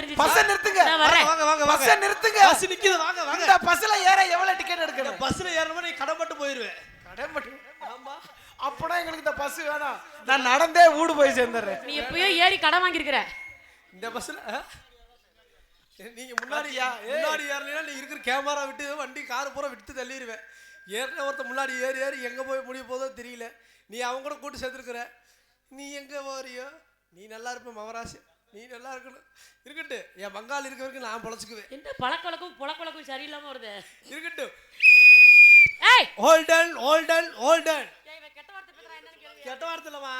தெரிஞ்சு பஸ்ஸை நிறுத்துங்க. நான் வரேன் வாங்க வாங்க வாங்க. பஸ்ஸை நிறுத்துங்க. பஸ் நிக்குது வாங்க வாங்க. இந்த பஸ்ல ஏற எவ்வளவு டிக்கெட் எடுக்கணும்? பஸ்ல ஏறணுமா நீ கடம்பட்டு போயிருவேன் கடம்பட்டு ஆமா. அப்பனா எங்களுக்கு இந்த பஸ் வேணாம். நான் நடந்தே வீடு போய் சேர்ந்துடுறேன். நீ எப்பயோ ஏறி கடன் வாங்கியிருக்கிற. இந்த பஸ்ல? நீங்க முன்னாடி முன்னாடி ஏறலைன்னா நீ இருக்கிற கேமரா விட்டு வண்டி கார் பூரா விட்டு தள்ளிடுவேன் ஏறின ஒருத்தன் முன்னாடி ஏறி ஏறி எங்க போய் முடிய போதோ தெரியல. நீ அவங்க கூட கூட்டு சேர்த்துருக்குற நீ எங்க போறியோ நீ நல்லா இருப்ப மகராசி. நீ நல்லா இருக்கணும். இருக்கட்டும். என் பங்காளி இருக்க வரைக்கும் நான் பொழைச்சிக்குவேன். என்ன பழக்க வழக்கம் புழக்க வழக்கம் சரியில்லாம வருது. இருக்கட்டும். ஏய்! ஹோல்டன் ஹோல்டன் ஹோல்டன் கெட்ட வார்த்தை பேசுறான். என்னன்னு கேளு. கெட்ட வார்த்தை இல்லைம்மா.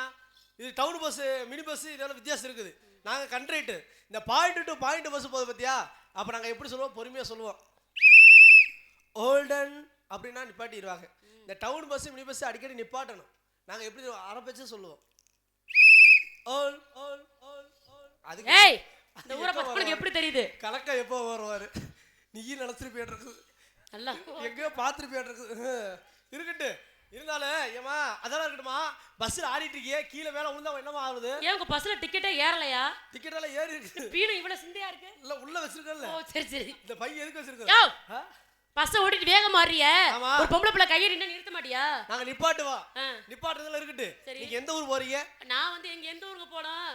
இது டவுன் பஸ்ஸு மினி பஸ்ஸு இதெல்லாம் வித்தியாசம் இருக்குது. நாங்கள் கண்ட்ரைட்டு இந்த பாயிண்ட் டு பாயிண்ட் பஸ் போகுது பார்த்தியா அப்போ நாங்கள் எப்படி சொல்லுவோம்? பொறுமையாக சொல்லுவோம். ஓல்டன் அப்படின்னா நிப்பாட்டிடுவாங்க. இந்த டவுன் பஸ் மினி பஸ் அடிக்கடி நிப்பாட்டணும். நாங்கள் எப்படி ஆரம்பிச்சு சொல்லுவோம்? ஓல் ஓல் அதுக்கு ஏய் இந்த ஊரை உனக்கு எப்படி தெரியுது? கலக்கா எப்போ வருவார்? நீயும் நினச்சிருப்பியாட்டு இருக்குது நல்லா எங்கேயோ பார்த்துருப்பியாட்டு இருக்குது இருக்கட்டு இருந்தாலும் ஏமா அதெல்லாம் இருக்கட்டுமா பஸ்ஸில் ஆடிட்டு இருக்கியே கீழே மேலே விழுந்தா என்னமா ஆகுது? ஏன் உங்க பஸ்ல டிக்கெட்டே ஏறலையா? டிக்கெட் எல்லாம் ஏறி இருக்கு. பீனும் இவ்வளவு சிந்தையா இருக்கு? இல்ல உள்ள வச்சிருக்கல சரி சரி. இந்த பையன் எதுக்கு யோ பஸ்ஸை ஓட்டிட்டு வேகம் மாறிய. ஒரு பொம்பளை பிள்ளை கையை நின்று நிறுத்த மாட்டியா? நாங்க நிப்பாட்டுவா. நிப்பாட்டுறதுல இருக்கட்டு. சரி. நீங்க எந்த ஊர் போறீங்க? நான் வந்து எங்க எந்த ஊருக்கு போனோம்.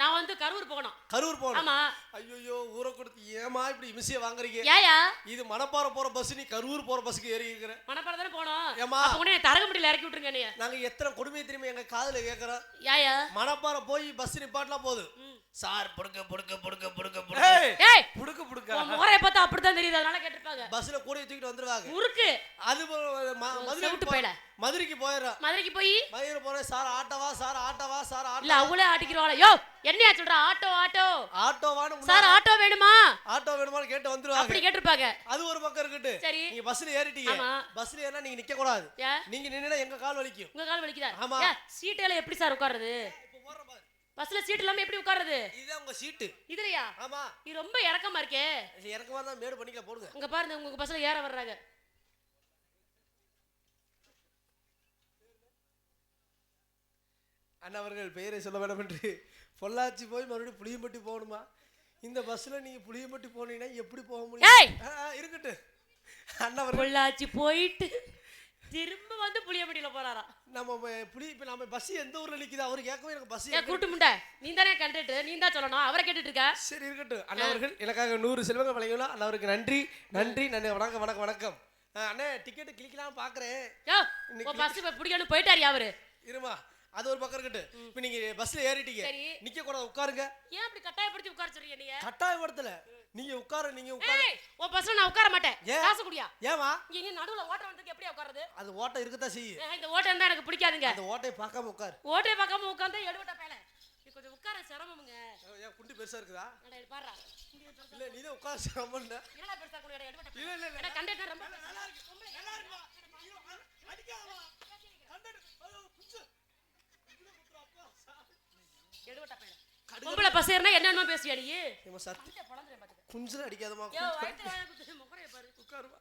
நான் வந்து கரூர் போகணும். கரூர் போகணும். ஆமா. ஐயோ ஊரை கொடுத்து ஏமா இப்படி மிஸ்ஸிய வாங்குறீங்க? ஏயா? இது மணப்பாறை போற பஸ் நீ கரூர் போற பஸ்ஸுக்கு ஏறி இருக்கிற. மணப்பாறை தானே போனோம் ஏம்மா? அப்ப கூட தரகம்பட்டியில இறக்கி விட்டுருங்க என்னைய. நாங்க எத்தனை கொடுமை திரும்பி எங்க காதுல கேக்குறோம்? ஏயா? மணப்பாறை போய் பஸ் நிப்பாட்டினா போதும். சார் புடுக்க புடுக்க புடுக்க புடுக்க புடுக்க ஏய் புடுக்க உன் முகரைய பார்த்தா அப்படித்தான் தெரியுது அதனால கேட்டிருப்பாங்க பஸ்ல கூட தூக்கிட்டு வந்துருவாங்க. முறுக்கு. அது போ- ம- மதுரைக்கு செவிட்டு போ- போயிட. மதுரைக்கு போயிடுறோம். மதுரைக்கு போய்? மதுரை போறேன். சார் ஆட்டோவா சார் ஆட்டோவா சார் இல்ல ஆட்டோ அவங்களே ஆட்டிக்கிறவாள யோ என்னையா சொல்ற? Auto auto. ஆட்டோவான்னு சார் ஆட்டோ வேணுமா? ஆட்டோ வேணுமான்னு கேட்டு வந்துருவாங்க. அப்படி கேட்டிருப்பாங்க. அது ஒரு பக்கம் இருக்கட்டு சரி. நீங்க பஸ்ல ஏறிட்டீங்க. பஸ்ல ஏறினா நீங்க நிக்க கூடாது ஏன்? நீங்க நின்னா எங்க கால் வலிக்கும்? உங்க கால் வலிக்குதா? ஆமா. ஏன்? சீட் எல்லாம் எப்படி சார் உட்காருது பாரு பஸ்ல சீட் இல்லாம எப்படி உட்காருது இதுதான் உங்க சீட்டு இதுலயா? ஆமா. நீ ரொம்ப இறக்கமா இருக்கே. இது இறக்கமா தான் மேடு பண்ணிக்கலாம் போடுங்க. உங்க பாருங்க உங்க பஸ்ல ஏற வர்றாங்க. அண்ணா அவர்கள் பெயரை சொல்ல வேண்டாம் என்று பொள்ளாச்சி போய் மறுபடியும் புளியம்பட்டி போகணுமா? இந்த பஸ்ல நீங்க புளியம்பட்டி போனீங்கன்னா எப்படி போக! முடியும்? இருக்கட்டும். அண்ணா அவர்கள் பொள்ளாச்சி போயிட்டு திரும்ப வந்து புளியம்பட்டியில போறாராம் நம்ம புளி இப்ப நம்ம பஸ் எந்த ஊர்ல நிக்குது? அவரு கேட்கவே எனக்கு பஸ் ஏன் கூட்டு முண்டை நீ தானே கண்டுட்டு நீ தான் சொல்லணும். அவரை கேட்டுட்டு இருக்க. சரி இருக்கட்டும். அண்ணா எனக்காக நூறு செல்வங்கள் வழங்கினா அண்ணா அவருக்கு நன்றி நன்றி நன்றி. வணக்கம் வணக்கம் வணக்கம். அண்ணே டிக்கெட் கிளிக்கலாம் பாக்குறேன். பஸ் பிடிக்கணும் போயிட்டாரியா அவரு. இருமா அது ஒரு பக்கம் இருக்கட்டும். இப்போ நீங்க பஸ்ல ஏறிட்டீங்க. நிக்க கூட உட்காருங்க. ஏன் அப்படி கட்டாயப்படுத்தி உட்கார சொல்றீங்க நீங்க? கட்டாயப்படுத்தல. நீங்க உட்காரு நீங்க உட்காரு. உன் பஸ்ல நான் உட்கார மாட்டேன்? காசு குடியா? ஏமா இங்க நீ நடுவுல ஓட்ட வந்ததுக்கு எப்படி உட்காருது அது ஓட்டை இருக்கத்தான் செய்யும் இந்த ஓட்டம் இருந்தா எனக்கு பிடிக்காதுங்க. அந்த ஓட்டையை பார்க்காம உட்காரு. ஓட்டே பார்க்காம உட்காந்து எடுவட்ட பேல நீ கொஞ்சம் உட்கார சிரமமுங்க. ஏன் குண்டு பெருசா இருக்குதா? அட, பெருசா- இல்ல நீ தான் உட்கார சிரமம் இல்ல பெருசா கூட எடுவட்ட இல்ல இல்ல இல்ல கண்டக்டர் ரொம்ப நல்லா இருக்கு. நல்லா இருக்குமா அடிக்காதமா கண்டடு புடிச்சு எடுவட்ட பேல பொம்பளை பஸ் ஏறினா என்னென்னமோ பேசுவியா நீ? ஏமா பாத்துக்க. குஞ்சுல அடிக்காதமா உட்காருமா.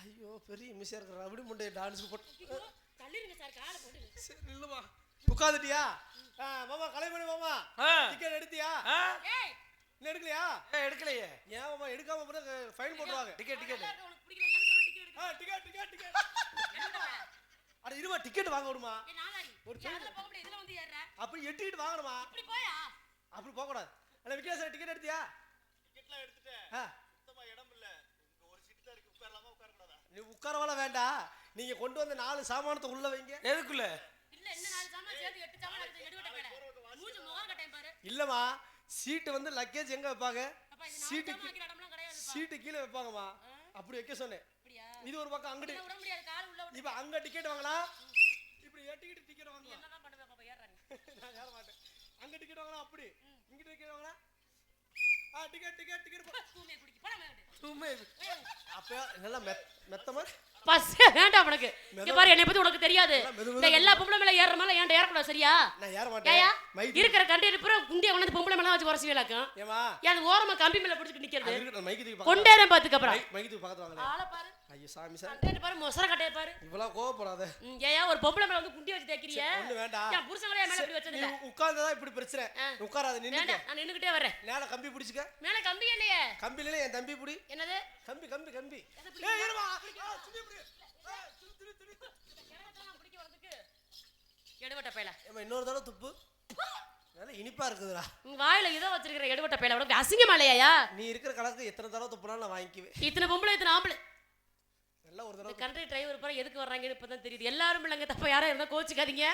ஐயோ பெரிய மிஸ்ஸா இருக்கிற ரவுடி முண்டை டான்ஸ் போட்டு தள்ளிருங்க சார் காலை போட்டு சரி இல்லம்மா உட்காந்துட்டியா? மாமா கலைமணி மாமா. டிக்கெட் எடுத்தியா? இன்னும் எடுக்கலையா? ஏய், எடுக்கலையே. ஏன் மாமா எடுக்காம போனா ஃபைன் போட்டுருவாங்க. டிக்கெட் டிக்கெட் டிக்கெட் ஆ டிக்கெட் டிக்கெட் டிக்கெட் அட இருமா டிக்கெட் வாங்க விடுமா? ஒரு ஏன் அதுல போக முடியாது இதுல வந்து ஏறுற. அப்படி எட்டிக்கிட்டு வாங்கணுமா? இப்படி போயா? அப்படி போக கூடாது அண்ணா சார் டிக்கெட் எடுத்தியா? டிக்கெட்லாம் எடுத்துட்டேன். ஆ. இடம் இல்ல. ஒரு சீட் தான் இருக்கு உட்காரலாமா உட்கார கூடாதா நீ உட்காரவால வேண்டாம் நீங்க கொண்டு வந்த நாலு சாமானத்தை உள்ள வைங்க. எதுக்குள்ள? இல்ல இன்னும் நாலு சாமான் சேர்த்து எட்டு சாமான் எடுத்து எடுவட்ட பேல மூஞ்சி முகம் கட்டையும் பாரு. இல்லம்மா சீட்டு வந்து லக்கேஜ் எங்க வைப்பாங்க? அப்ப இது நாலு சீட்டு சீட்டு கீழே வைப்பாங்கம்மா. அப்படி வைக்க சொன்னேன். இது ஒரு பக்கம் அங்கிட்டு. விட முடியாது கால் உள்ள விட்டு. இப்ப அங்க டிக்கெட் வாங்கலாம் இப்படி எட்டிக்கிட்டு டிக்கெட் வாங்கலாம் என்னதான் பண்ணுவ பாப்பா ஏறா நீ நான் ஏற மாட்டேன். அங்க டிக்கெட் வாங்கலாம் அப்படி. இங்க டிக்கெட் வாங்கலாம் ஆ டிக்கெட் டிக்கெட் டிக்கெட் தூமே குடிக்கு போடா சும்மா இது. அப்ப நல்லா மெத் மெத்த மாதிரி? பஸ் வேண்டாம் உனக்கு. இங்க பாரு என்னை பத்தி உனக்கு தெரியாது. இந்த எல்லா பொம்பளை மேல ஏறுற மேல ஏன்டா ஏறக்கூடாது சரியா? நான் ஏற மாட்டேன். இருக்கிற கண்டே பூரா குண்டிய கொண்டு பொம்பளை மேல வச்சு உரசி வேலாக்கும். ஏமா ஏன் அது ஓரமா கம்பி மேல பிடிச்சிட்டு நிக்கிறது? கொண்டேறேன் பாத்துக்க அப்புறம். மைக்கு பக்கத்துல வாங்களேன் ஆளை பாரு. ஐயோ சாமி சார் கண்டே பாரு மொசர கட்டைய பாரு. இவ்வளவு கோவப்படாத. ஏயா ஒரு பொம்பளை மேல வந்து குண்டி வச்சு தேய்க்கிறிய ஒண்ணு வேண்டாம் என் புருஷங்களே என் மேல இப்படி வச்சது இல்ல உட்கார்ந்ததா இப்படி பிரச்சனை. உட்காராத வேண்டாம் நான் நின்னுகிட்டே வரேன் நேரா கம்பி பிடிச்சுக்க. மேல கம்பி இல்லையே. கம்பியில என் தம்பி பிடி. என்னது? கம்பி கம்பி கம்பி? ஏய், இருமா. துணி பிடி. துணி. கிழவத்தெல்லாம் பிடிக்க வரதுக்கு எடுவட்ட பேல இன்னொரு தடவை துப்பு. நல்ல இனிப்பா இருக்குதுடா. உங்க வாயில இதோ வச்சிருக்கிற எடுவட்ட பேல உனக்கு அசிங்கமா இல்லையா நீ இருக்கிற கணக்கு எத்தனை தடவை துப்புனாலும் நான் வாங்கிக்குவேன். இத்தனை பொம்பளை இத்தனை ஆம்பளை. எல்லாம் ஒரு தடவை கண்ட்ரி டிரைவர் பூரா எதுக்கு வர்றாங்கன்னு இப்பதான் தெரியுது. எல்லாரும் இல்லைங்க தப்ப யாரா இருந்தா கோச்சுக்காதீங்க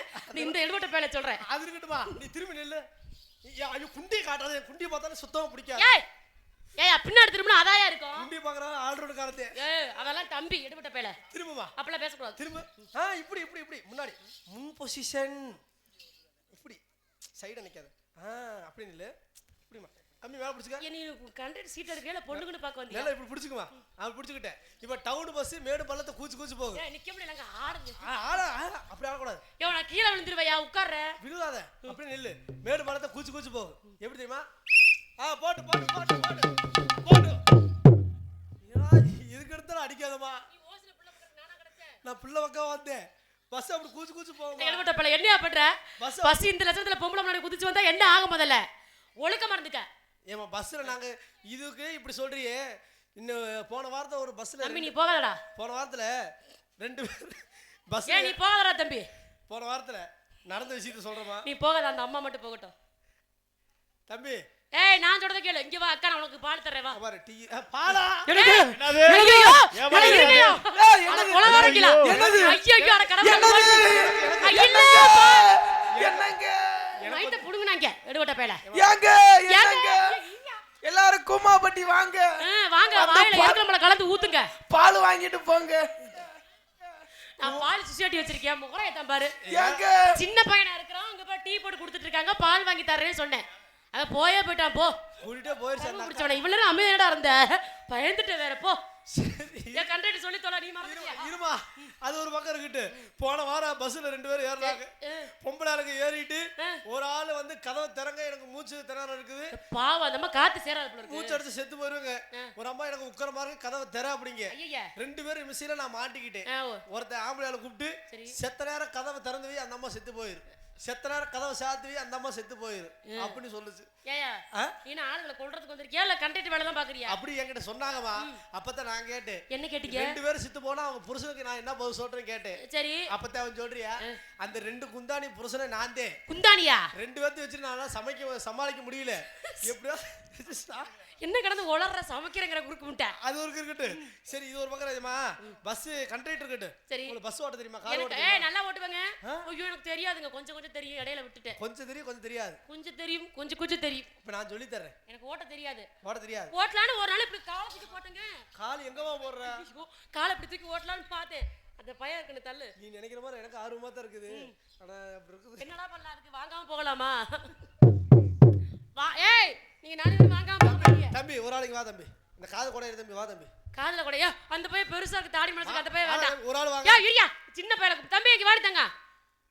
இந்த எடுவட்ட பேல சொல்றேன். அது இருக்கட்டுமா? நீ திரும்பி நில்லு. ஐயோ குண்டியை காட்டாத. என் குண்டியை பார்த்தாலும் சுத்தமா பிடிக்காது. ஏய் ஏய் பின்னாடி திரும்பினா அதாயா இருக்கும்? குண்டி பாக்குறாங்க ஆல்ரோடு காலத்தே. ஏய் அதெல்லாம் தம்பி எடுவட்ட பேல திரும்புமா? அப்பெல்லாம் பேசக்கூடாது. திரும்ப. ஆ இப்படி இப்படி இப்படி. முன்னாடி. முன் பொசிஷன் இப்படி. சைடு நிக்காத. ஆ அப்படி நில்லு. இப்படிமா கம்மி மேல பிடிச்சுக்க? நீ கண்ட்ரி சீட் எடுக்கல பொண்ணுக்குன்னு பார்க்க வந்தீங்க மேல இப்படி பிடிச்சுக்குமா? அவன் பிடிச்சுக்கிட்டேன். இப்போ டவுன் பஸ் மேடு பள்ளத்தை கூச்சு கூச்சு ஏய் நிக்க முடியலங்க ஆடுங்க. ஆ, ஆட அப்படி ஆடக்கூடாது. ஏய் நான் கீழே விழுந்துருவையா உட்கார்ற. விழுகாத அப்படி நில்லு. மேடு பள்ளத்தை கூச்சு கூச்சு போகும். எப்படி தெரியுமா? ஆ போட்டு போட்டு போட்டு போட்டு. போட்டு. இதுக்கு எடுத்தாலும் அடிக்காதம்மா. நானா பிள்ளை பக்கம் வந்தேன். பஸ் அப்படி கூச்சு கூச்சு போகும்? எடுவட்ட பேல என்னையா பண்ற? பஸ் பஸ் இந்த லட்சத்துல பொம்பளை முன்னாடி குதிச்சு வந்தா என்ன ஆகும் முதல்ல? ஒழுக்கமா இருந்துக்க. ஏமா பஸ்ல நாங்க இதுக்கு இப்படி சொல்றியே. இன்னும் போன வாரத்தை ஒரு பஸ்ல தம்பி நீ போகாதடா போன வாரத்துல ரெண்டு பேர் பஸ் நீ போகாதடா தம்பி. போன வாரத்துல நடந்த விஷயத்த சொல்றேமா நீ போகாத அந்த அம்மா மட்டும் போகட்டும். தம்பி. ஏய் நான் சொல்றத கேளு. இங்க வா அக்கா நான் உனக்கு பால் தரேன் வா. பாரு டீ பாலா? எனக்கு என்னது? ஐயையோ, ஏம்மா அட? கொலை வரைக்கல. என்னது? ஐயையோ, அட கடவுளே, என்னது? ஐ, இல்லப்பா. என்னங்க? நைட்ட புடுங்குனாங்க, எடுவட்ட பேல. ஏங்க என்னங்க? எல்லாரும் கூமாப்பட்டி வாங்க. வாங்க வாயில எருக்கம்பழம் கலந்து ஊத்துங்க. பால் வாங்கிட்டு போங்க. நான் பால் சுசியாட்டி வச்சிருக்கேன். முகரையத்தான் பாரு. ஏங்க? சின்ன பையனா இருக்கிறான். அங்க போய் டீ போட்டு கொடுத்துட்டு இருக்காங்க. பால் வாங்கி தரேன்னு சொன்னேன். அவன் போயே போயிட்டான் போ. கூட்டிட்டே போயிருச்சு. பிடிச்சவன இவ்வளவு அமைதியடா இருந்த? பயந்துட்டு வேற போ. கண்டக்டர் சொல்லி தொலை நீ இருமா அது ஒரு பக்கம் இருக்கட்டு போன வாரம் பஸ்ல ரெண்டு பேரும் ஏறுறாங்க பொம்பளை ஆளுங்க ஏறிட்டு ஒரு ஆளு வந்து கதவை திறங்க எனக்கு மூச்சு திணற இருக்குது. பாவம் அந்த அம்மா காத்து சேராது போல இருக்கு. மூச்சு அடிச்சு செத்து போயிருங்க ஒரு அம்மா எனக்கு உட்கார மாதிரி கதவை திற அப்படிங்க ரெண்டு பேரும் மிஸ்ஸில நான் மாட்டிக்கிட்டேன். ஒருத்தன் ஆம்பளை ஆளை கூப்பிட்டு. செத்த நேரம் கதவை திறந்து வை அந்த அம்மா செத்து போயிரு செத்த நேரம் கதவை சாத்தி வை அந்த அம்மா செத்து போயிரு. அப்படின்னு சொல்லுச்சு. ஏயா ஆளுங்களை கொல்றதுக்கு வந்திருக்கியா? இல்ல கண்டக்டர் வேலை தான் பாக்குறியா? அப்படி என்கிட்ட சொன்னாங்கம்மா. அப்பதான் நான் கேட்டேன். என்ன கேட்டீங்க? ரெண்டு பேரும் செத்து போனா அவங்க புருஷனுக்கு நான் என்ன பதில் சொல்றேன்னு கேட்டேன். சரி. அப்பதான் அவன் சொல்றியா? அந்த ரெண்டு குந்தாணி புருஷனை நான் தான் குந்தானியா ரெண்டு பேர்த்தையும் வச்சு நான் சமைக்க சமாளிக்க முடியல. எப்படியோ என்ன கிடந்து உளர்ற சமைக்கிறங்கிற குறுக்கு முட்டை? அது ஒரு இருக்கட்டு சரி இது ஒரு பக்கம் ராஜமா பஸ் கண்டக்டர் இருக்கட்டு சரி. உங்களுக்கு பஸ் ஓட்ட தெரியுமா? கார் ஓட்ட? ஏய் நல்லா ஓட்டுவாங்க. ஐயோ எனக்கு தெரியாதுங்க. கொஞ்சம் கொஞ்சம் தெரியும். இடையில விட்டுட்டேன் கொஞ்சம் தெரியும் கொஞ்சம் தெரியாது. கொஞ்சம் தெரியும் கொஞ்சம் கொஞ்சம் தெரியும். இப்ப நான் சொல்லி தர்றேன். எனக்கு ஓட்ட தெரியாது. ஓட்ட தெரியாது. ஓட்டலான்னு ஒரு நாள் இப்படி காலை தூக்கி போட்டேங்க. கால் எங்கம்மா போடுற? காலை இப்படி தூக்கி ஓட்டலான்னு பார்த்தேன். அந்த பையன் இருக்குன்னு தள்ளு. நீ நினைக்கிற மாதிரி எனக்கு ஆர்வமா தான் இருக்குது. ஆனா அப்படி இருக்குது. என்னடா பண்ணலாம்? அதுக்கு வாங்காம போகலாமா? தம்பி ஒரு ஆளுக்கு வா தம்பி. இந்த காது கூட தம்பி வா தம்பி. காதுல கூடயா? அந்த பையன் பெருசா இருக்கு தாடி மனசுக்கு அந்த பையன் வா, வேண்டாம். ஒரு ஆள் வாங்க. யா இரியா சின்ன பையனுக்கு தம்பி இங்க வாடி தங்க.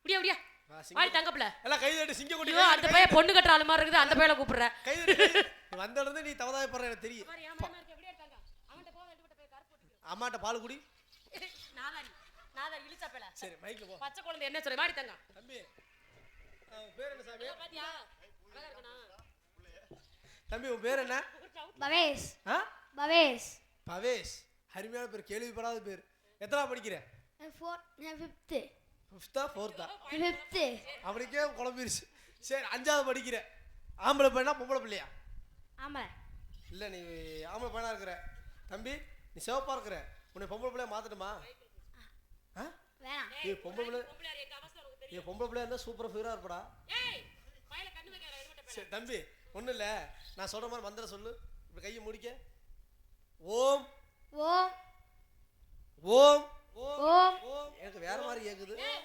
முடியா முடியா. வாடி தங்கப்ல எல்லாம் கை தட்டி சிங்க ஐயோ அந்த பையன் பொண்ணு கட்டுற ஆளு மாதிரி இருக்குது. அந்த பையனை கூப்பிடுற. கை வந்த இருந்து நீ தவதாயப்படுற எனக்கு தெரியும். போய். அம்மாட்ட பால் குடி. நாதாரி, நாதாரி, இழிச்சா பேல. சரி மைக்ல போ. பச்சை குழந்தை என்ன சொல்ற? மாடி தங்க. தம்பி பேர் என்ன சாமி? பாத்தியா? தம்பி உன் பேர் என்ன? பவேஷ் ஆ? பவேஷ் பவேஷ் அருமையான பேர் கேள்விப்படாத பேர். எத்தனா படிக்கிற? ஃபோர் ஃபிஃப்த்து ஃபிஃப்த்தா ஃபோர்த்தா ஃபிஃப்த்து அவனுக்கே குழம்பிருச்சு. சரி அஞ்சாவது படிக்கிற. ஆம்பளை பையனா பொம்பளை பிள்ளையா? ஆமாம் இல்லை நீ ஆம்பளை பையனா இருக்கிற. தம்பி நீ சிவப்பா இருக்கிற. உன்னை பொம்பளை பிள்ளைய மாத்தட்டுமா? ஆ? ஏ பொம்பளை பிள்ளை. ஏ பொம்பளை பிள்ளையா இருந்தால் சூப்பராக ஃபிகராக இருப்படா. சரி தம்பி ஒன்றும் இல்லை. நான் சொல்கிற மாதிரி மந்திரம் சொல்லு. இப்படி கையை முடிக்க. ஓம். ஓம். ஓம். ஓம். ஓம் ஓம் எனக்கு வேற மாதிரி கேக்குது. ஏய்,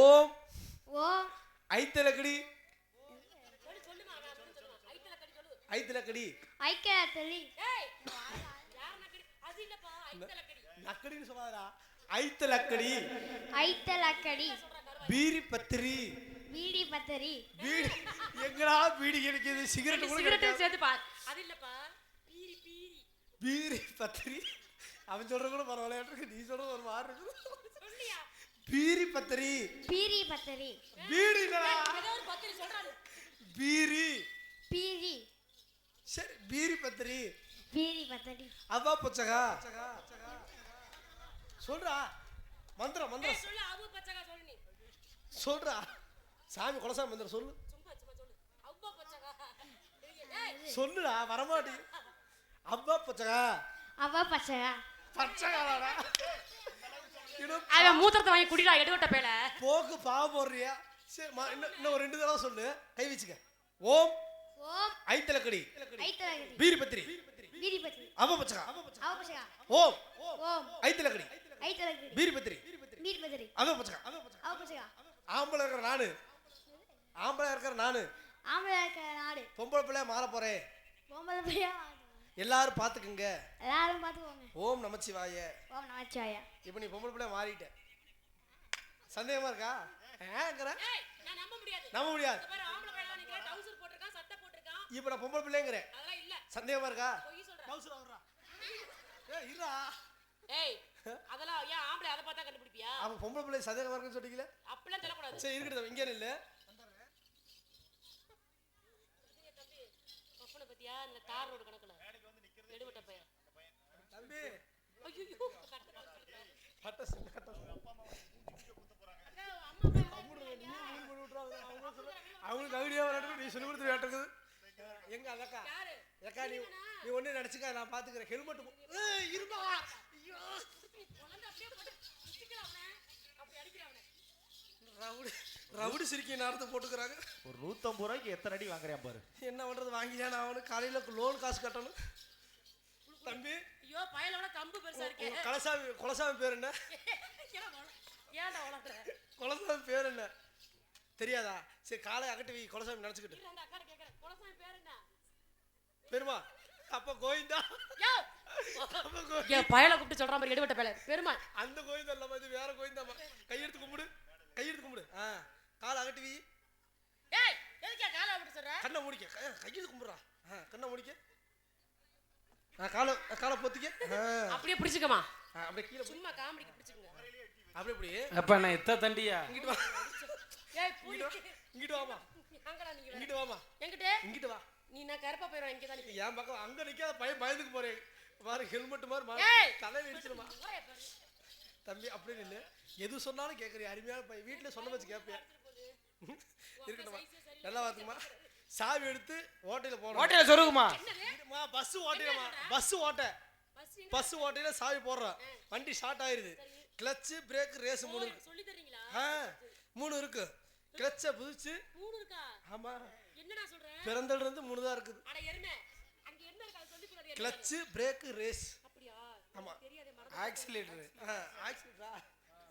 ஓம். ஓம். ஐத்தலக்கடி. ஐத்தலக்கடி ஐக்கிய தெளி ஏய், யாருன்னா கடி? அது இல்லப்பா ஐத்தலக்கடி. நக்கடின்னு சொல்லாதடா. ஐத்த லக்கடி ஐத்தல் அக்கடி பீரி பத்திரி பீடி பத்தரி பீடி எங்கடா பீடி கிடைக்குது சிகரெட் கூட சிகரெட். சேர்த்து பார். அது இல்லப்பா. பீரி பீரி. பீரி பத்திரி அவன் சொல்ற கூட பரவாயில்ல இருக்கு. நீ சொல்றது ஒரு மாதிரி இருக்கு. சொல்லியா? பீரி பத்திரி பீரி பத்தரி பீடி இல்லடா. ஏதோ ஒரு பத்திரி சொல்றாரு. பீரி. பீரி. சரி பீரி பத்திரி பீரி பத்தரி அவா புச்சகா? சொல்றா. மந்திரம் மந்திரம். சொல்லு அவு பச்சகா சொல்லு நீ. சொல்றா. சாமி குலசாமி மந்திரம் சொல்லு. அவ்வா சொல்லுடா வரமாட்டி. அவ்வா புச்சகா அவ பச்சகா பச்சகாடா அவன் மூத்திரத்தை வாங்கி குடிடா எடுவட்ட பேல. போக்கு பாவ போடுறியா. சரி இன்னும் ரெண்டு தடவை சொல்லு. கை வச்சுக்க. ஓம். ஓம். ஐத்தலக்கடி. ஐத்தல் அக்கடி பீரி பத்திரி பீரி பத்தரி அவ பச்சகா அவ பச்சகா ஓம். ஓம். ஐத்தலக்கடி. ஐத்தல் அக்கடி பீரி பத்திரி பீரி பத்தரி அவ பச்சகா அவ பச்சகா ஆம்பளை இருக்கிற நானு. ஆம்பளை இருக்கிற நானு. ஆம்பளை இருக்க நாடு. பொம்பளை பிள்ளைய மாற போறேன். பொம்பளை பிள்ளையா எல்லாரும் பாத்துக்குங்க. எல்லாரும் பார்த்துக்கோங்க ஓம் நமச்சிவாய. ஓம் நமச்சிவாயா. இப்போ நீ பொம்பளை பிள்ளைய மாறிட்ட. சந்தேகமா இருக்கா? ஏங்கிற? ஏய் நான் நம்ப முடியாது. நம்ப முடியாது. ஆம்பளை பையன் நிக்கிறேன். டவுசர் போட்டிருக்கான் சட்டை போட்டிருக்கான். இப்போ நான் பொம்பளை பிள்ளைங்கிறேன். அதெல்லாம் இல்ல. சந்தேகமா இருக்கா? பொய் சொல்றேன். டவுசர் வர்றா ஏ இருடா. ஏய் அதெல்லாம் ஏன் ஆம்பளை அதை பார்த்தா கண்டுபிடிப்பியா? அவன் பொம்பளை பிள்ளை சந்தேகமா இருக்குன்னு சொன்னீங்களே அப்படிலாம் சொல்லக்கூடாது. சரி இருக்கட்டும் இங்கே இல்ல பப்பனை பத்தியா இந்த தார் ரோடு கணக்குல. எடுவட்ட பையன். தம்பி. ஐயோ கட்ட அவங்களுக்கு ஐடியா வரட்டும் நீ சொல்லி கொடுத்து வேட்டிருக்குது எங்க அதக்கா அக்கா? நீ நீ ஒண்ணு நினைச்சுக்க நான் பாத்துக்கிறேன். ஹெல்மெட் இருமா ஐயோ குழந்தை அப்படியே போட்டு பிடிச்சிக்கிறான் அவனை அப்படி அடிக்கிறான் அவனை ரவுடி ரவுடி சிரிக்கி நேரத்தை போட்டுக்கிறாங்க. ஒரு நூத்தம்பது ரூபாய்க்கு எத்தனை அடி வாங்குறேன் பாரு. என்ன பண்றது வாங்கிதான் நான் அவனுக்கு காலையில லோன் காசு கட்டணும். தம்பி ஐயோ பயலோட கம்பு பெருசா இருக்கே. கலசாமி குலசாமி பேர் என்ன? ஏன்டா வளர்க்குற? குலசாமி பேர் என்ன? தெரியாதா? சரி காலை அகட்டி வை குலசாமி நினச்சிக்கிட்டு. குலசாமி பேர் என்ன? பெருமா அப்ப கோவிந்தா. பயல கூப்பிட்டு சொல்ற மாதிரி எடுவட்ட பயல. பெருமாள் அந்த கோவிந்தா இல்லாம இது வேற கோவிந்தாமா கையெடுத்து கும்பிடு. கையெடுத்து கும்பிடு. ஆ காலை அகட்டி வை. ஏய் எதுக்கே காலை அப்படி சொல்ற? கண்ணை முடிக்க. க- கையெழுத்து கும்பிடுறா. ஆ கண்ணை முடிக்க. ஆ காலை காலை பொத்திக்க. அப்படியே பிடிச்சுக்கமா அப்படியே கீழே சும்மா காமெடிக்கு பிடிச்சுக்கங்க. அப்படியே இப்படி அப்ப நான் எத்த தண்டியா? இங்கிட்டு வா. ஏய் புடி. இங்கிட்டு வாமா. அங்கடா நீங்க. இங்கிட்டு வாமா. என்கிட்ட இங்கிட்டு வா. நீ நான் கருப்பா போயிடும் இங்கே தான். என் பக்கம் அங்க நிக்காத பையன் பயந்துக்கு போறேன். பாரு ஹெல்மெட் மாதிரி! தலையில இடிச்சிருமா. தம்பி அப்படி இல்ல எது சொன்னாலும் கேக்குறிய? அருமையான பையன். வீட்டுல சொன்ன வச்சு கேட்பியா இருக்கட்டுமா நல்லா பாத்துக்குமா சாவி எடுத்து ஓட்டையில போனோம் ஓட்டையில சொருகுமா? பஸ் ஓட்டையிலமா பஸ் ஓட்ட. பஸ் ஓட்டையில சாவி போடுறோம். வண்டி ஸ்டார்ட் ஆயிருது. கிளச்சு பிரேக் ரேஸ் மூணு ஆ மூணு இருக்கு. கிளச்சை புதிச்சு. மூணு இருக்கா? ஆமா. என்னடா சொல்ற? பிறந்ததுல இருந்து மூணு தான் இருக்குது. அட எருமை அங்க என்ன இருக்கா? அதை சொல்லி கொடுறாரு கிளச்சு பிரேக் ரேஸ் அப்படியா? ஆமா. ஆக்சிலேட்டர். ஆக்சிடென்டா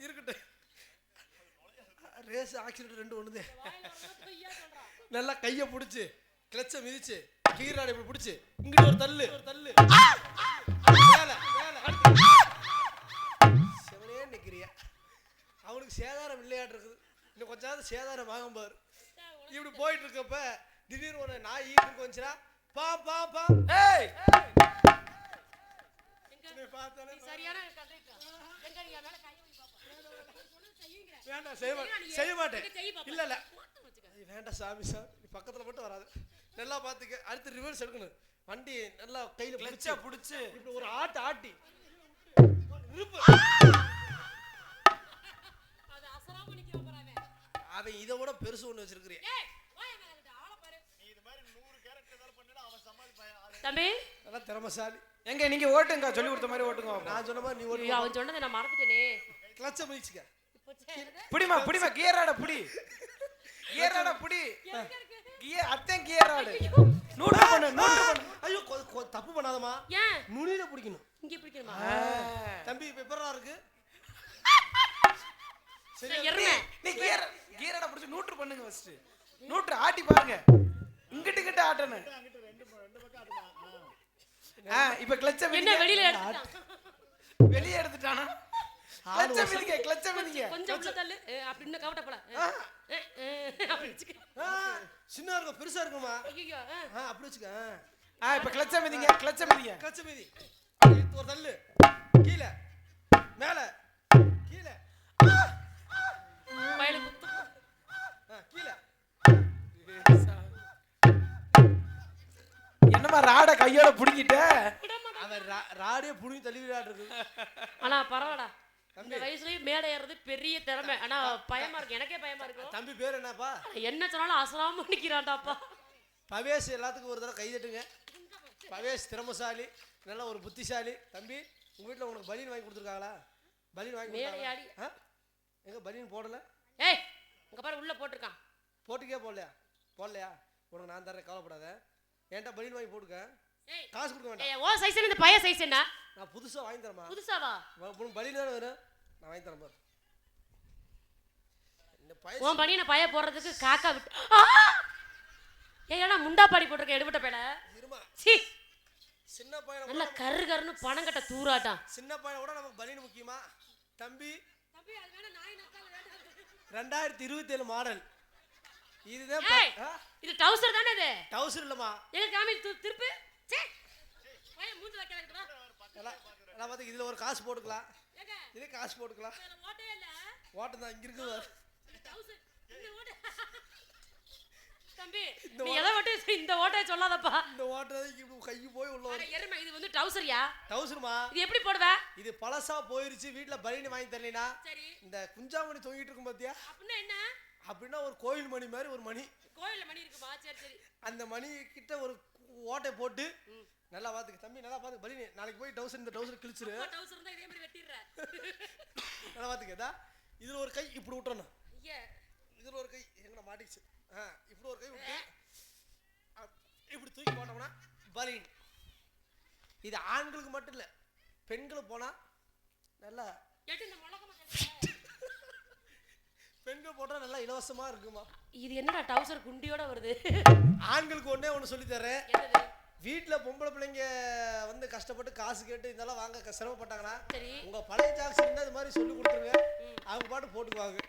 இருக்கட்டும். ரேஸ் ஆக்சிடென்ட் ரெண்டு சொல்றான் நல்லா கையை பிடிச்சு கிளச்சை மிதிச்சு கீராடை இப்படி பிடிச்சு இங்கிட்டு ஒரு தள்ளு. ஒரு தள்ளு. சிவனே நிக்கிறியா? அவனுக்கு சேதாரம் விளையாட்டு இருக்குது. இன்னும் கொஞ்ச நேரம் சேதாரம் வாங்கும் பாரு. இப்படி போயிட்டு இருக்கப்ப திடீர்னு ஒரு நாய் வந்துச்சுன்னா பா பா பா ஏய்! செய்யுங்க வேண்டாம் செய்ய மாட்டேன். செய்ய. இல்ல இல்ல வேண்டாம் சாமி சார் நீ பக்கத்துல மட்டும் வராது. நல்லா பாத்துக்க. அடுத்து ரிவர்ஸ் எடுக்கணும். வண்டி நல்லா கையில கிளச்சா பிடிச்சா. இப்படி ஒரு ஆட்டு ஆட்டி. அவன். இதை விட பெருசு ஒண்ணு வச்சிருக்கிறேன் ஏய் வாய் மேல விட்டு ஆளை பாரு. தம்பி? நல்லா திறமசாலி. எங்க நீங்க ஓட்டுங்க சொல்லி கொடுத்த மாதிரி ஓட்டுங்க. நான் சொன்ன மாதிரி நீ ஒரு ஐயோ, அவன் சொன்னதை நான் மறந்துட்டேனே. கிளச்ச சரி. புடிமா புடிமா கியராட புடி. கியராட புடி. எங்க இருக்கு? கியர் அத்தன் கியராடு நூற்று பண்ணு நூற்று பண்ணு. ஐயோ கொ- கொ- தப்பு பண்ணாதமா ஏன்? நுனியில பிடிக்கணும். இங்க பிடிக்கணுமா? தம்பி இப்ப எப்படா இருக்கு? சரி, எருமை. நீ கியர் கியராட புடிச்சு நூற்று பண்ணுங்க ஃபர்ஸ்ட் நூற்று ஆட்டி பாருங்க. இங்கிட்டு கிட்ட ஆட்டணும் இப்ப கிளச்ச என்ன வெளியில வெளியே எடுத்துட்டானா? கிளச்ச மிதிங்க கிளச்ச மிதிங்க கொஞ்சம் உள்ள தள்ளு. ஏ, அப்படி இன்னும் கவட்ட போல. சின்ன இருக்கும் பெருசா இருக்குமா. ஆ. அப்படி வச்சுக்க ஆ. இப்ப கிளச்ச மிதிங்க கிளச்ச மிதிங்க. கச்ச மீதி. ஒரு தள்ளு. கீழே. மேல. கையோட புடிங்கிட்ட. அவன் ரா- ராடியே புடுங்கி தள்ளி விளையாடு இருக்கு ஆனா பரவாடா இந்த வயசுலயும் மேடை ஏறது பெரிய திறமை. ஆனா பயமா இருக்கு. எனக்கே பயமா இருக்கும் தம்பி பேர் என்னப்பா? என்ன சொன்னாலும் அசலாம நிக்கிறான்டாப்பா. பவேஷ் எல்லாத்துக்கும் ஒரு தடவை கை தட்டுங்க. பவேஷ் திறமசாலி நல்ல ஒரு புத்திசாலி. தம்பி உங்க வீட்டில் உனக்கு பலீன் வாங்கி கொடுத்துருக்காங்களா? பலீன் வாங்கி மேடையாடி. எங்க பலீன் போடல? ஏய் இங்க பாரு உள்ள போட்டிருக்கான். போட்டுக்கே போடலையா? போடலையா? உனக்கு நான் தரேன் கவலைப்படாத. என்கிட்ட பலீன் வாங்கி போட்டுக்க. காசு கொடுக்க வேண்டாம். ஓ சைஸ் இந்த பைய சைஸ் என்ன? நான் புதுசா வாங்கி தரமா புதுசாவா உனக்கு பலீன் தானே வேணும்? நான் வாங்கி தரேன் பாரு. இந்த பய உன் பனியனை பைய போடுறதுக்கு காக்கா விட்டு ஏடா முண்டா பாடி போட்டிருக்க எடுபட்ட பேல இருமா. சீ! சின்ன பையனை நல்ல கரு கருன்னு பணம் கட்ட தூராட்டான். சின்ன பையனை கூட நமக்கு பலீன் முக்கியமா? தம்பி. ரெண்டாயிரத்தி இருபத்தி ஏழு மாடல். இதுதான் இது டவுசர் தானே இது? டவுசர் இல்லம்மா. எங்க காமி திருப்பு? பார்த்து இதுல ஒரு காசு போட்டுக்கலாம். இதே காசு போட்டுக்கலாம். ஓட்டே ஓட்டம் தான் இங்க இருக்குது இந்த ஓட்டை. தம்பி நீ எதை ஓட்டை இந்த ஓட்டையை சொல்லாதப்பா. இந்த இப்படி கை போய் உள்ள எருமை இது வந்து டவுசரியா? டவுசருமா? இது எப்படி போடுவ? இது பழசா போயிருச்சு. வீட்ல பலீனி வாங்கி தரலைனா. சரி. இந்த குஞ்சாமணி தொங்கிட்டு இருக்கும் பாத்தியா? அப்படின்னா என்ன? அப்படின்னா ஒரு கோயில் மணி மாதிரி ஒரு மணி. கோயில்ல மணி இருக்குமா? சரி சரி. அந்த மணி கிட்ட ஒரு ஓட்டை போட்டு நல்லா பாத்துக்க. தம்பி நல்லா பாத்துக்க. பலீனி நாளைக்கு போய் டவுசர் இந்த டவுசர் கிழிச்சிரு. டவுசர் இருந்தா இதே மாதிரி வெட்டிடுற. நல்லா பாத்துக்க. இதா இதுல ஒரு கை இப்படி விட்டணும் ஐயா. இதுல ஒரு கை எங்கட மாட்டிச்சு ஆ இப்படி ஒரு கை விட்டு இப்படி தூக்கி போட்டோம்னா பலீன் இது ஆண்களுக்கு மட்டும் இல்ல பெண்களுக்கு போனா நல்லா எட்டு இந்த முழக்கமா கேட்கல. பெண்கள் போட்டா நல்லா இலவசமா இருக்குமா? இது என்னடா டவுசர் குண்டியோட வருது? ஆண்களுக்கு ஒண்ணே ஒன்று சொல்லி தரேன். வீட்ல பொம்பளை பிள்ளைங்க வந்து கஷ்டப்பட்டு காசு கேட்டு இதெல்லாம் வாங்க சிரமப்பட்டாங்கன்னா சரி. உங்க பழைய ஜாக்ஸ் இருந்தா இது மாதிரி சொல்லி கொடுத்துருங்க. அவங்க பாட்டு போட்டுக்குவாங்க.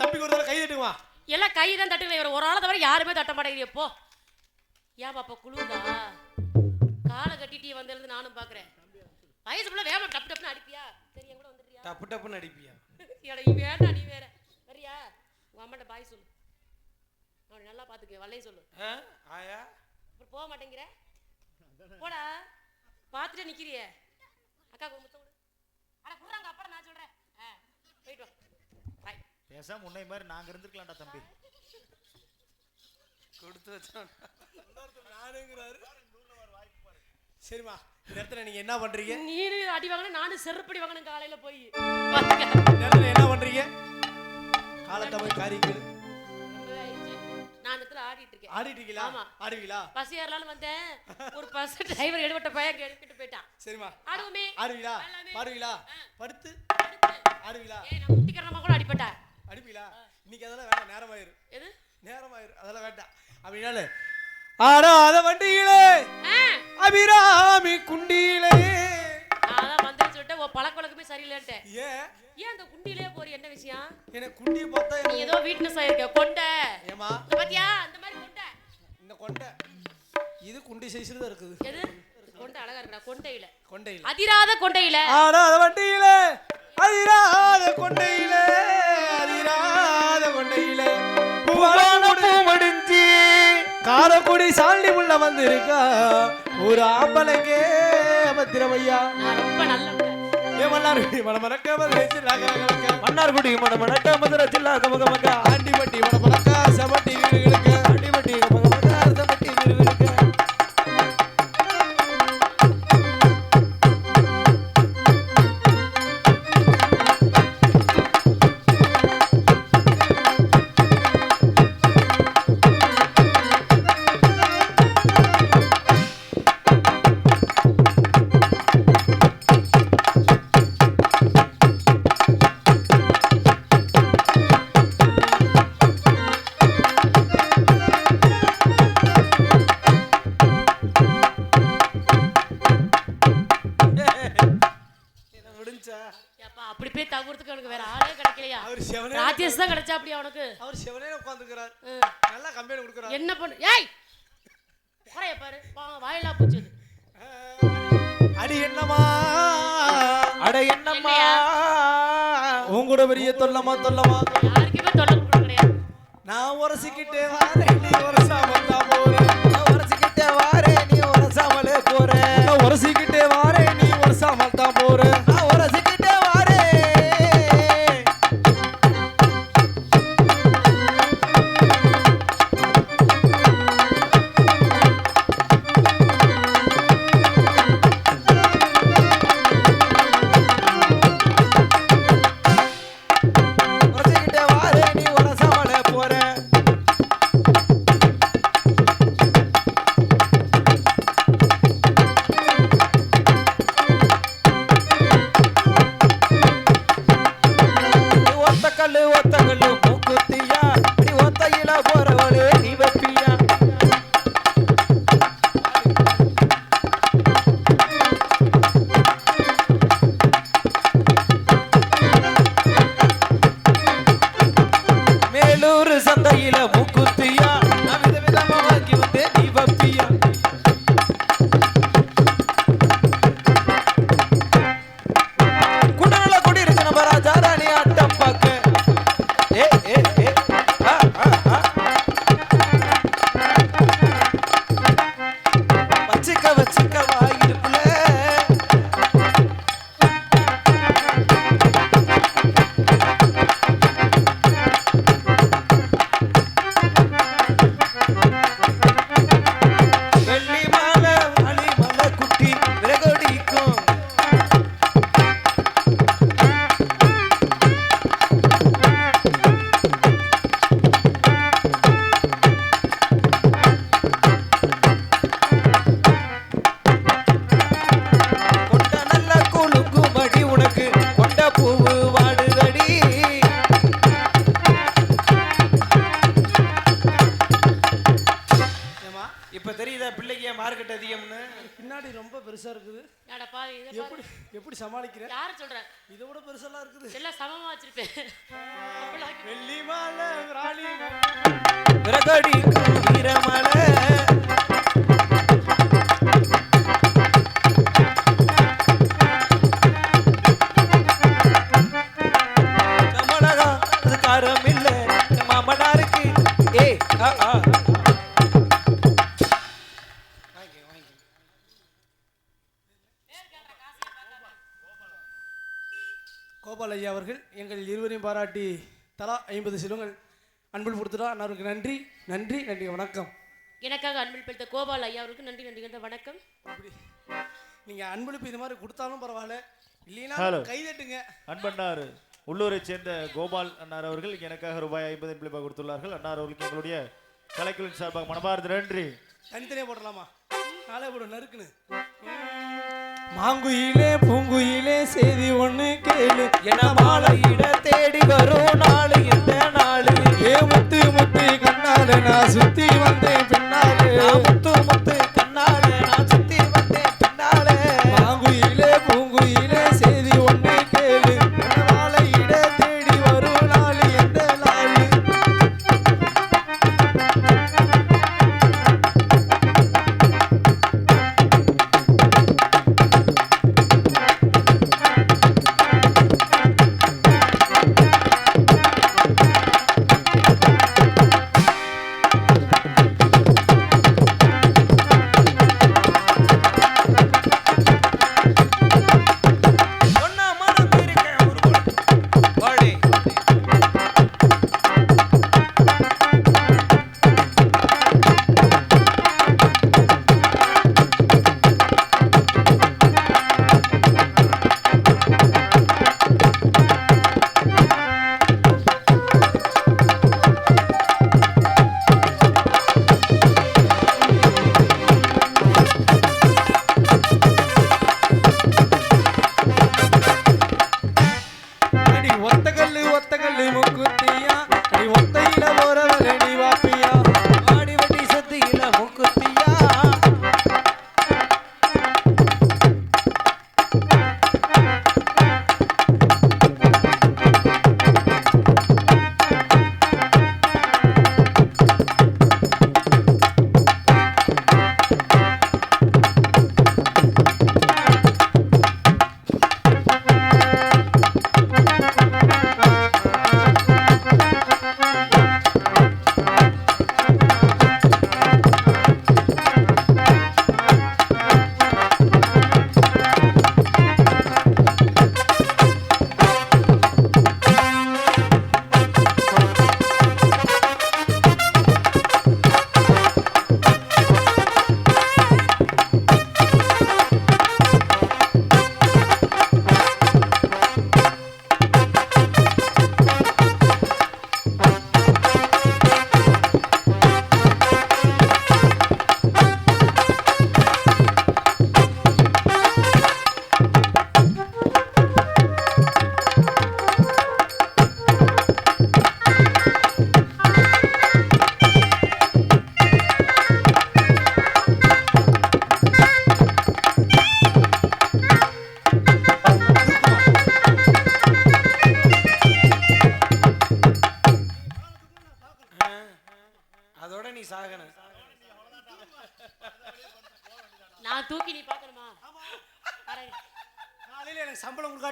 தம்பிக்கு ஒரு தடவை கை தட்டுமா? எல்லாம் கை தான் தட்டுங்களே இவர் ஒரு ஆளை தவிர யாருமே தட்ட மாட்டேங்கிறீ போ ஏன் பாப்பா குழுதா காலை கட்டிட்டு வந்திருந்து நானும் பாக்குறேன். வயசுக்குள்ள வேகமா டப்பு டப்புன்னு அடிப்பியா? சரி என் கூட வந்துடுறியா டப்பு டப்புன்னு அடிப்பியா? எடா நீ வேண்டாம் நீ வேற. வரியா உங்க அம்மாட்ட பாய் சொல்லு. அவனை நல்லா பாத்துக்க வல்லையும் சொல்லு. ஆ? ஆயா? அப்புறம் போக மாட்டேங்கிற. போடா. பார்த்துட்டு நிக்கிறியே. அக்கா முத்தம் கொடு. அட குடுறாங்க அப்புறம் நான் சொல்றேன். ஆ, போயிட்டு வா. பாய் பேசாம உன்னை மாதிரி நாங்க இருந்திருக்கலாம்டா தம்பி. கொடுத்து வச்சான் நானுங்கிறாரு. சரிம்மா இந்த இடத்துல நீங்க என்ன பண்றீங்க? நீனு அடி வாங்கின நானும் செருப்படி வாங்கினேன் காலையில போய். இந்த இடத்துல என்ன பண்றீங்க? காலத்தமிழ் காரியங்கள். நான் அந்த இடத்துல ஆடிட்டு இருக்கேன். ஆடிட்டு இருக்கீங்களா ஆமா. ஆடுவீங்களா? பஸ் ஏறலாம்னு வந்தேன். ஒரு பஸ் டிரைவர் எடுபட்ட பையன் எடுத்துட்டு போயிட்டான். சரிம்மா. ஆடுவோமே. ஆடுவீங்களா. பாடுவீங்களா? படுத்து. ஆடுவீங்களா? ஏய் நான் குட்டிக்கிறமா கூட அடிப்பட்டேன் அடிப்பீங்களா? இன்னைக்கு அதெல்லாம் வேண்டாம் நேரமாயிரு. எது? நேரமாயிரு. அதெல்லாம் வேண்டாம். அப்படின்னால ஆடாத வண்டியிலே. ஆ, அபிராமி குண்டியிலே. அதான் வந்தேன்னு சொல்லிட்டு உன் பழக்க வழக்கமே சரியில்லைன்ட்டேன் ஏன் ஏன் அந்த குண்டிலே போறி? என்ன விஷயம்? எனக்கு குண்டியை பார்த்தா நீ ஏதோ வீட்னஸ் ஆயிருக்க கொண்ட. ஏமா பாத்தியா? அந்த மாதிரி கொண்ட. இந்த கொண்டை. இது குண்டி சைஸ்ல தான் இருக்குது. எது? கொண்ட அழகா இருக்குடா கொண்டையில. கொண்டையில். அதிராத கொண்டையில. ஆடாத வண்டியிலே அதிராத கொண்டையிலே அதிராத கொண்டையிலே. புகழான பூமடிஞ்சி காரக்குடி சாண்டி உள்ள வந்திருக்கா. ஒரு ஆம்பளைக்கே பத்திரமையா மன்னார்குடி மணமணக்க மதுரை ஜில்லா கமகமக்கா ஆண்டிப்பட்டி மனமரக்கா சமட்டி வீடுகளுக்கு. அடிமட்டி நான் உரசிக்கிட்டே வாரேன் நீ உரசாமல் தான் போறேன். நான் உரசிக்கிட்டே வாரே நீ உரசாமலே போற இருக்குது. எல்லாம் சமமா வச்சிருப்பேன். வெள்ளி மாலை ராணி கோபால் ஐயா அவர்கள் எங்கள் இருவரையும் பாராட்டி தலா ஐம்பது சிலங்கள். அன்பில் கொடுத்துட்டா அன்னாருக்கு நன்றி நன்றி நன்றி வணக்கம். எனக்காக அன்பில் பெற்ற கோபால் ஐயா அவருக்கு நன்றி நன்றி கண்ட வணக்கம். அப்படி. நீங்கள் அன்பளிப்பு இது மாதிரி கொடுத்தாலும் பரவாயில்ல. இல்லைன்னா Hello. கைதட்டுங்க. அன்பண்ணார் உள்ளூரைச் சேர்ந்த கோபால் அன்னார் அவர்கள் எனக்காக ரூபாய் ஐம்பது பிள்ளைப்பாக கொடுத்துள்ளார்கள். அன்னார் அவர்களுக்கு எங்களுடைய கலைக்குழுவின் சார்பாக மனமார்ந்த நன்றி. தனித்தனியாக போடலாமா? நாளே போடு நறுக்குன்னு. மாங்குயிலே பூங்குயிலே செய்தி ஒண்ணு கேளு. என மாலையிட தேடி வரும் நாளு இந்த நாளு. ஏ முத்து முத்து கண்ணால நான் சுத்தி வந்தேன் பின்னாலே. நான் முத்து முத்து கண்ணாலே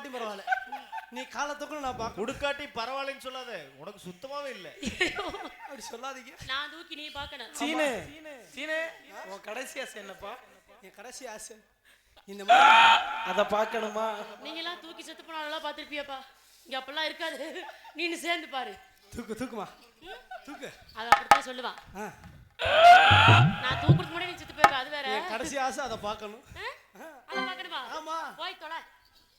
கொடுக்காட்டி பரவாயில்ல. நீ காலத்துக்குள்ள நான் பார்க்க உடுக்காட்டி பரவாயில்லைன்னு சொல்லாத. உனக்கு சுத்தமாவே இல்லை. அப்படி சொல்லாதீங்க. நான் தூக்கி நீ பார்க்கணும். சீனு. சீனு. உன் கடைசி ஆசை என்னப்பா? என் கடைசி ஆசை. இந்த மாதிரி அத பார்க்கணுமா? நீங்களாம் தூக்கி செத்து போனாலும் பார்த்துருப்பியப்பா. இங்க அப்பெல்லாம் இருக்காது. நீனு சேர்ந்து பாரு. தூக்கு தூக்குமா? தூக்கு. அது அப்படித்தான் சொல்லுவான் நான் தூக்குறதுக்கு முன்னாடி நீ செத்து போயிருக்க அது வேற. கடைசி ஆசை அதை பார்க்கணும். ஆ? அதை பார்க்கணுமா? ஆமா. போய் தொலை.